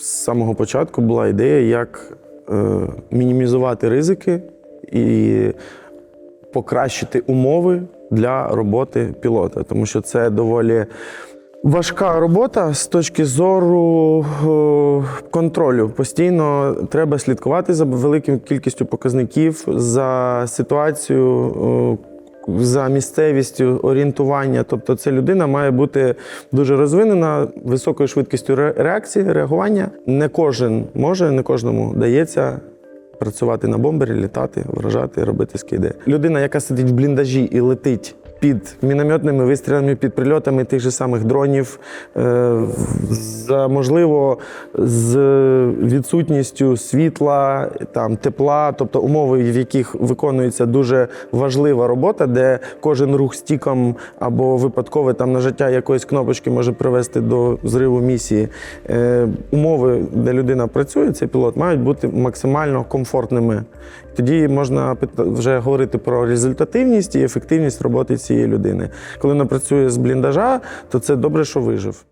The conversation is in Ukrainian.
з самого початку була ідея, як е, мінімізувати ризики і покращити умови для роботи пілота, тому що це доволі важка робота з точки зору е, контролю. Постійно треба слідкувати за великою кількістю показників, за ситуацією. За місцевістю орієнтування, тобто це людина має бути дуже розвинена, високою швидкістю реакції, реагування. Не кожен може, не кожному дається працювати на бомбері, літати, вражати, робити скиди. Людина, яка сидить в бліндажі і летить під мінометними вистрілами, під прильотами тих же самих дронів, е, за можливо, з відсутністю світла, там тепла, тобто умови, в яких виконується дуже важлива робота, де кожен рух стіком або випадкове там нажиття якоїсь кнопочки може привести до зриву місії. Е, умови, де людина працює, цей пілот, мають бути максимально комфортними. Тоді можна вже говорити про результативність і ефективність роботи цієї людини. Коли вона працює з бліндажа, то це добре, що вижив.